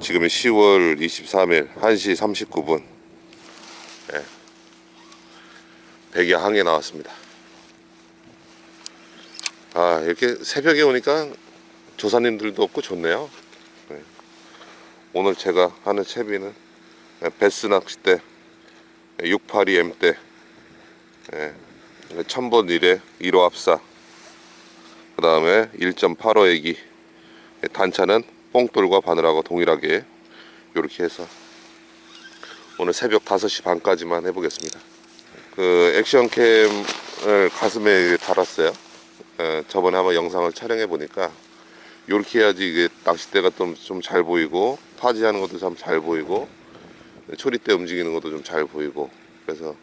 지금이 10월 23일 1시 39분. 예. 백야 항에 나왔습니다. 아, 이렇게 새벽에 오니까 조사님들도 없고 좋네요. 네. 오늘 제가 하는 채비는 베스 낚싯대 682M대 예. 1000번 1에 1호 합사 그 다음에 1.85 애기 단차는 뽕돌과 바늘하고 동일하게 이렇게 해서 오늘 새벽 5시 반까지만 해보겠습니다. 그 액션캠을 가슴에 달았어요. 예, 저번에 한번 영상을 촬영해 보니까 이렇게 해야지 이게 낚싯대가 좀 잘 보이고 파지하는 것도 참 잘 보이고 초리대 움직이는 것도 좀 잘 보이고 그래서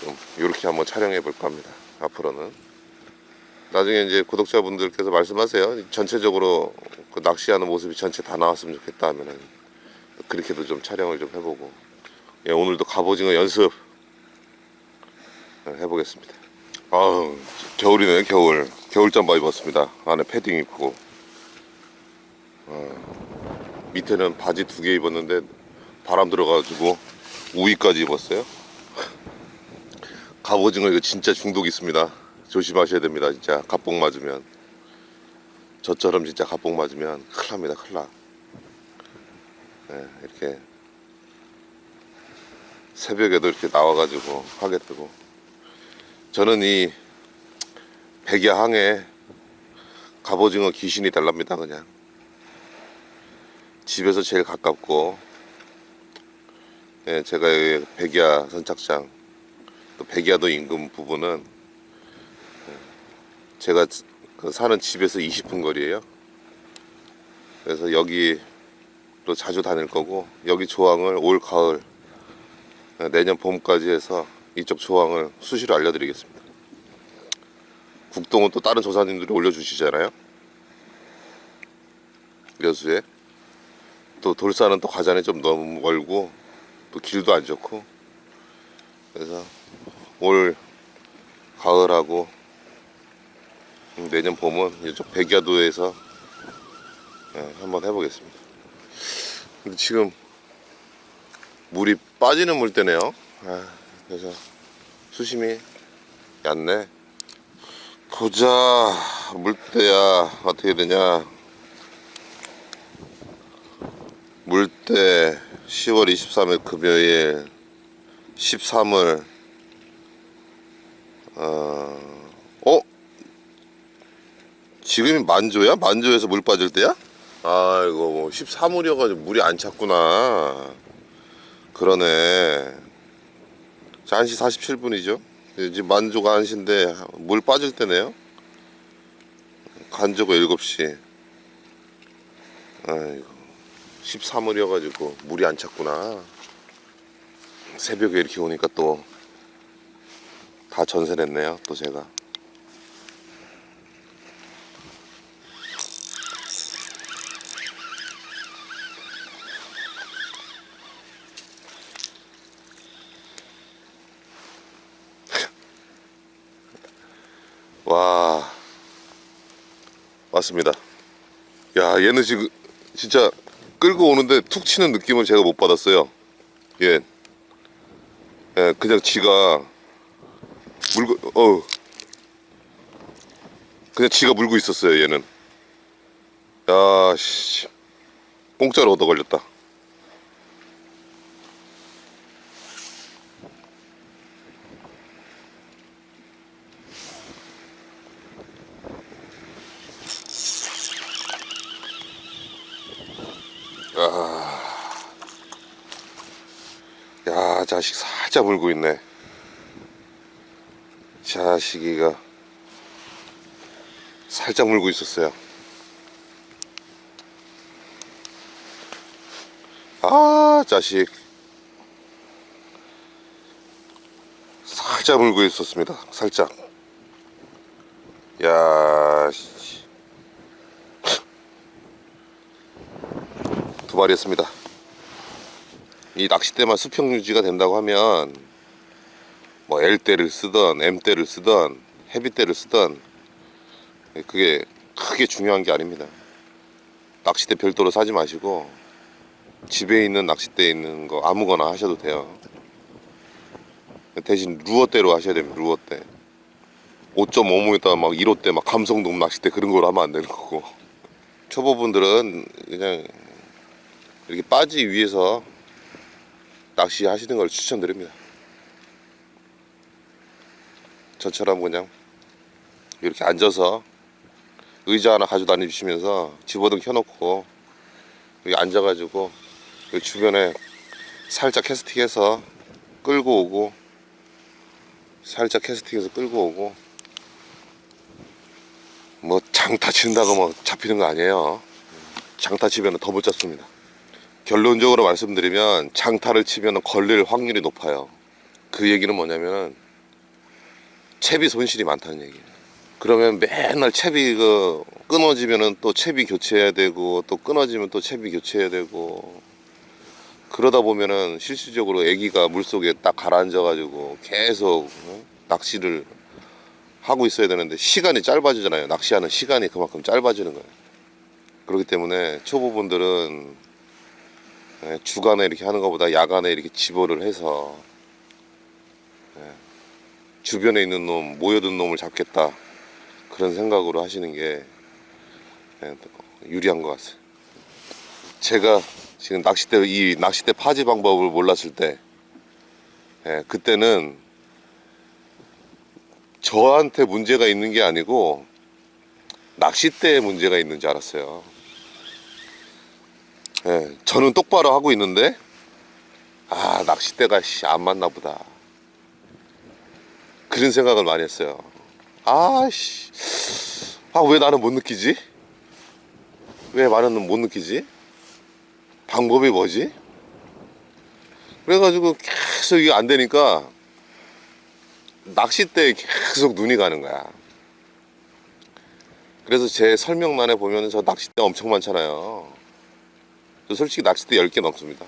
좀 이렇게 한번 촬영해 볼까 합니다. 앞으로는 나중에 이제 구독자분들께서 말씀하세요. 전체적으로 그 낚시하는 모습이 전체 다 나왔으면 좋겠다 하면은 그렇게도 좀 촬영을 좀 해보고 예, 오늘도 갑오징어 연습 예, 해보겠습니다. 아우 겨울이네 겨울. 겨울 잠바 입었습니다. 안에 패딩 입고. 어, 밑에는 바지 두 개 입었는데 바람 들어가지고 우위까지 입었어요. 갑오징어 이거 진짜 중독 있습니다 조심하셔야 됩니다 진짜. 갑봉 맞으면. 저처럼 진짜 갑봉 맞으면 큰일 납니다 큰일 나. 예, 이렇게 새벽에도 이렇게 나와가지고 하게 되고. 저는 이 백야항에 갑오징어 귀신이 달랍니다 그냥. 집에서 제일 가깝고. 예, 제가 여기 백야 선착장 또 백야도 인근 부분은 예, 제가 그 사는 집에서 20분 거리에요. 그래서 여기로 자주 다닐 거고 여기 조항을 올 가을 예, 내년 봄까지 해서 이쪽 조항을 수시로 알려드리겠습니다. 국동은 또 다른 조사님들이 올려주시잖아요. 여수에. 또 돌산은 또 가자니 좀 너무 멀고 또 길도 안 좋고. 그래서 올 가을하고 내년 봄은 이쪽 백야도에서 예, 한번 해보겠습니다. 근데 지금 물이 빠지는 물때네요. 아, 그래서 수심이 얕네. 보자 물때야 어떻게 되냐? 물때 10월 23일 금요일 13월 어, 어? 지금이 만조야? 만조에서 물 빠질 때야? 아이고 뭐 13월이어가지고 물이 안 찼구나. 그러네. 자 1시 47분이죠. 이제 만조가 1시인데 물 빠질 때네요. 간조가 7시. 아이고 13월이어가지고 물이 안 찼구나. 새벽에 이렇게 오니까 또 다 전세냈네요 또 제가 와 왔습니다. 야 얘는 지금 진짜 끌고 오는데 툭 치는 느낌을 제가 못 받았어요. 얘 예, 그냥 지가 물고 어. 그냥 지가 물고 있었어요 얘는. 야씨. 공짜로 얻어 걸렸다 야 자식 살짝 물고 있네. 자식이가 살짝 물고 있었어요. 아 자식. 살짝 물고 있었습니다. 살짝. 야 씨. 두 마리 했습니다 이 낚싯대만 수평 유지가 된다고 하면 뭐 L대를 쓰던 M대를 쓰던 헤비대를 쓰던 그게 크게 중요한 게 아닙니다 낚싯대 별도로 사지 마시고 집에 있는 낚싯대에 있는 거 아무거나 하셔도 돼요. 대신 루어대로 하셔야 됩니다. 루어대. 5.5m 막 1호대 막 감성돔 낚싯대 그런 걸로 하면 안 되는 거고. 초보분들은 그냥 이렇게 빠지 위에서 낚시하시는 걸 추천드립니다. 저처럼 그냥 이렇게 앉아서 의자 하나 가지고 다니시면서 집어등 켜놓고 여기 앉아가지고 여기 주변에 살짝 캐스팅해서 끌고 오고 살짝 캐스팅해서 끌고 오고 뭐 장타 친다고 뭐 잡히는 거 아니에요 장타 치면 더 못 잡습니다 결론적으로 말씀드리면 장타를 치면 걸릴 확률이 높아요. 그 얘기는 뭐냐면은 채비 손실이 많다는 얘기예요. 그러면 맨날 채비 그 끊어지면은 또 채비 교체해야 되고 또 끊어지면 또 채비 교체해야 되고 그러다 보면은 실질적으로 애기가 물속에 딱 가라앉아 가지고 계속 어? 낚시를 하고 있어야 되는데 시간이 짧아지잖아요. 낚시하는 시간이 그만큼 짧아지는 거예요. 그렇기 때문에 초보분들은 예, 주간에 이렇게 하는 것보다 야간에 이렇게 집어를 해서 예, 주변에 있는 놈 모여든 놈을 잡겠다 그런 생각으로 하시는 게 예, 유리한 것 같아요. 제가 지금 낚싯대 이 낚싯대 파지 방법을 몰랐을 때 예, 그때는 저한테 문제가 있는 게 아니고 낚싯대에 문제가 있는 줄 알았어요. 예, 저는 똑바로 하고 있는데 아 낚싯대가 씨, 안 맞나 보다. 그런 생각을 많이 했어요. 아씨, 아 왜 나는 못 느끼지? 왜 많은 못 느끼지? 방법이 뭐지? 그래가지고 계속 이게 안 되니까 낚싯대에 계속 눈이 가는 거야. 그래서 제 설명란에 보면 저 낚싯대 엄청 많잖아요. 저 솔직히 낚싯대 10개 넘습니다.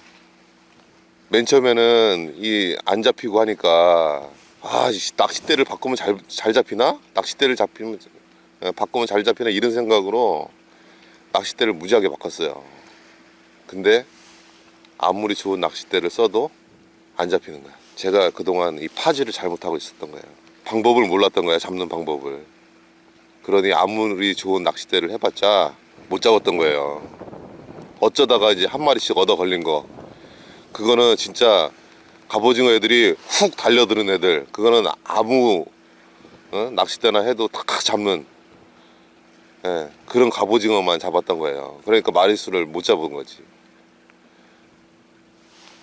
맨 처음에는 이 안 잡히고 하니까 아이 낚싯대를 바꾸면 잘, 잘 잡히나? 낚싯대를 잡히면 어, 바꾸면 잘 잡히나 이런 생각으로 낚싯대를 무지하게 바꿨어요. 근데 아무리 좋은 낚싯대를 써도 안 잡히는 거야. 제가 그동안 이 파지를 잘못하고 있었던 거예요. 방법을 몰랐던 거야, 잡는 방법을. 그러니 아무리 좋은 낚싯대를 해봤자 못 잡았던 거예요. 어쩌다가 이제 한 마리씩 얻어 걸린 거. 그거는 진짜 갑오징어 애들이 훅 달려드는 애들. 그거는 아무 어? 낚싯대나 해도 탁탁 잡는 예, 그런 갑오징어만 잡았던 거예요. 그러니까 마리수를 못 잡은 거지.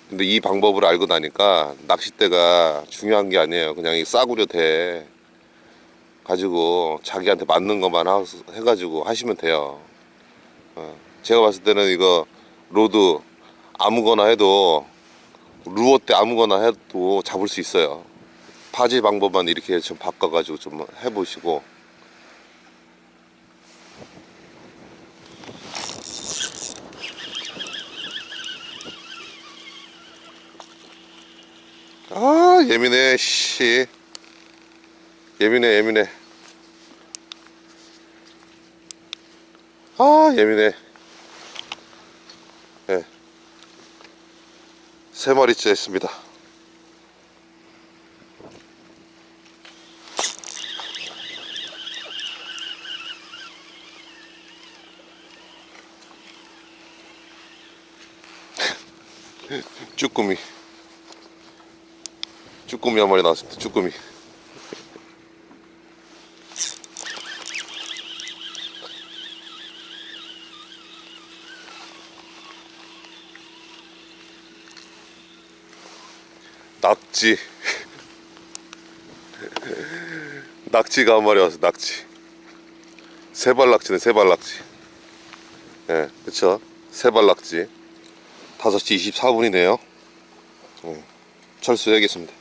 근데 이 방법을 알고 나니까 낚싯대가 중요한 게 아니에요. 그냥 이 싸구려 대 가지고 자기한테 맞는 것만 하- 해가지고 하시면 돼요. 어, 제가 봤을 때는 이거 로드 아무거나 해도 루어 때 아무거나 해도 잡을 수 있어요. 파지 방법만 이렇게 좀 바꿔가지고 좀 해보시고. 아 예민해 씨. 예민해 예민해. 아 예민해 세 마리째 했습니다 쭈꾸미 쭈꾸미 한 마리 나왔습니다. 쭈꾸미. 낙지. 낙지가 한 마리 왔어. 낙지. 세발 낙지네. 세발 낙지. 예, 네, 그쵸. 세발 낙지. 5시 24분이네요. 철수해야겠습니다.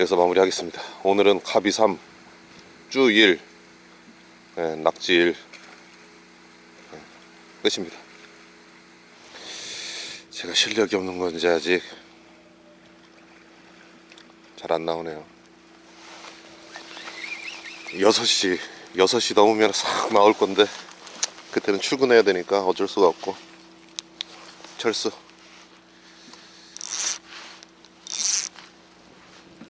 여기서 마무리하겠습니다. 오늘은 가비 3, 쭈 1, 예, 낙지 1 예, 끝입니다. 제가 실력이 없는 건지 아직 잘 안 나오네요. 6시, 6시 넘으면 싹 나올 건데 그때는 출근해야 되니까 어쩔 수가 없고 철수